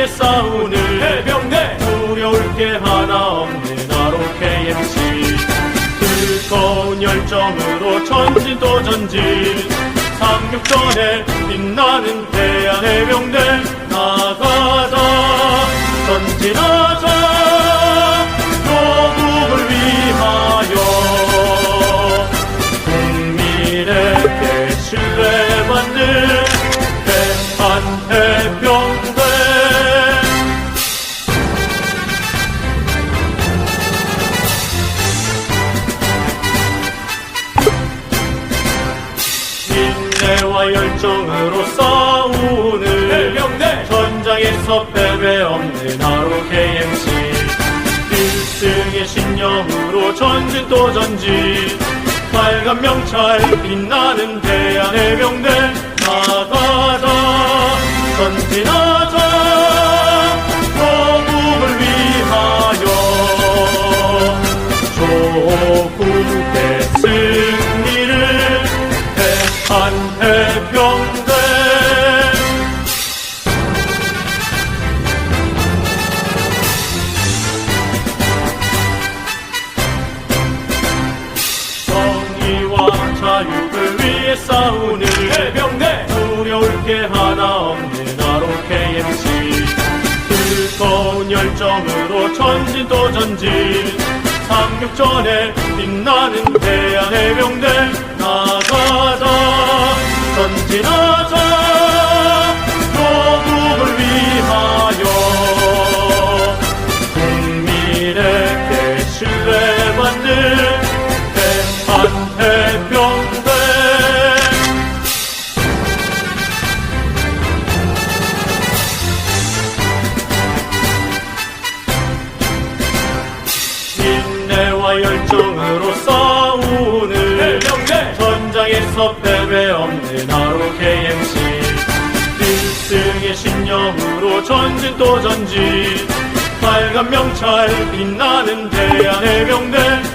위해 싸우는 해병대. 두려울 게 하나 없는 나로 KMC 뜨거운 열정으로 전진 또 전진. 상륙전에 빛나는 대한 해병대 나가자. 전진하자 인내와 열정으로 싸우는 해병대! 전장에서 패배 없는 하루 KMC. 필승의 신념으로 전진 또 전진. 빨간 명찰 빛나는 대한 해병대. 나가자 전진하자. 조국을 위하여. 조국의 자유를 위해 싸우는 해병대. 두려울 게 하나 없는 나로 KMC 뜨거운 열정으로 전진 또 전진. 상륙전에 빛나는 대한 해병대. 나가자. 전진하 열정으로 싸우는 해병대 전장에서 패배 없는 하루 KMC 필승의 신념으로 전진 또 전진. 빨간 명찰 빛나는 대한 해병대